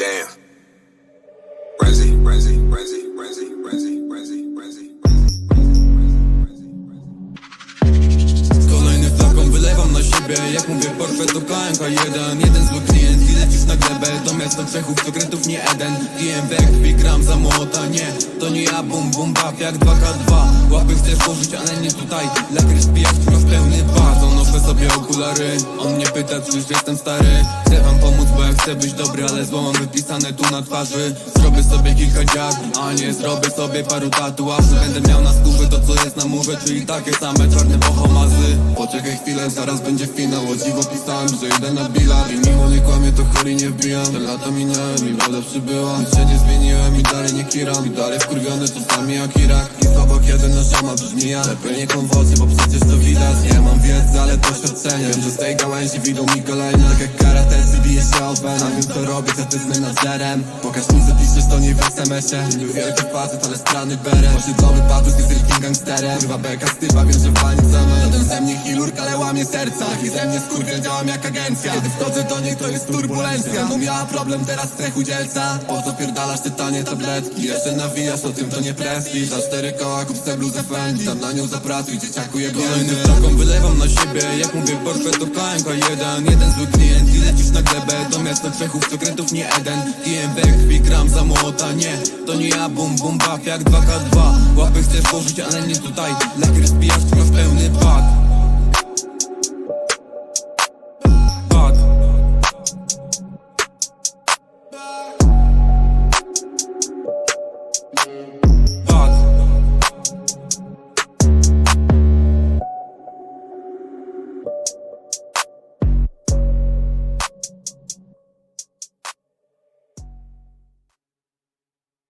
Damn. Renzi, Renzi, Renzi, Renzi, Renzi. Kolejny flakon wylewam na siebie. Jak mówię portfel to KMK1 Jeden. Zły klient i lecisz na glebę. To miasto Czechów, to nie Eden. 2 gram za młota Nie, bum bum bap jak 2K2 Łapy chcesz położyć, ale nie tutaj. Lakry spijak, która w pełny baz On noszę sobie okulary. On mnie pyta, czyż jestem stary? Chcę wam pomóc, bo ja chcę być dobry Ale zło mam wypisane tu na twarzy. Zrobię sobie kilka dziad A nie zrobię sobie paru tatuaży. Będę miał na skórze to co jest na murze Czyli takie same czarne bohomazy Zaraz będzie finał. O dziwo pisałem, że idę na bilar I mimo nie kłamie, to chori nie wbijam. Te lata minęły, mi woda przybyła. Nic się nie zmieniłem i dalej nie kiram. I dalej wkurwiony czasami jak Irak. I słabo kiedy na zioma brzmi Lepiej nie konwocy, bo przecież to widać. Nie mam wiedzy, ale doświadczenie Wiem, że z tej gałęzi widzą mi kolejne. Tak jak karatesy bije się od wena Wiem co robię, tym nadzorem Pokaż mi co piszesz, to nie w SMS-ie Niby wielki facet, ale strany beret Osiedlowy patus jest wielkim gangsterem. Kurwa beka stypa, wiem, że walnie zamiast Żaden ze mnie chirurg, ale łamie serca. Taki ze mnie skurwiel, działam jak agencja. Kiedy wchodzę do niej, to jest turbulencja. No miała problem, teraz strechu dzielca Po co pierdalasz te tanie tabletki? Jeszcze nawijasz, o tym to nie prestiż. Za cztery koła kup bluzę Fendi. Tam na nią zapracuj, dzieciaku je Kolejny taką wylewam na siebie Jak mówię portfel to KMK1 Jeden zły klient i lecisz na glebę To miasto Czechów, to krętów nie Eden DMW krwi gram za młota Nie, to nie ja, bum bum bap jak 2K2 Łapy chcesz położyć, ale nie tutaj. Lakry spijasz, tu masz pełny pad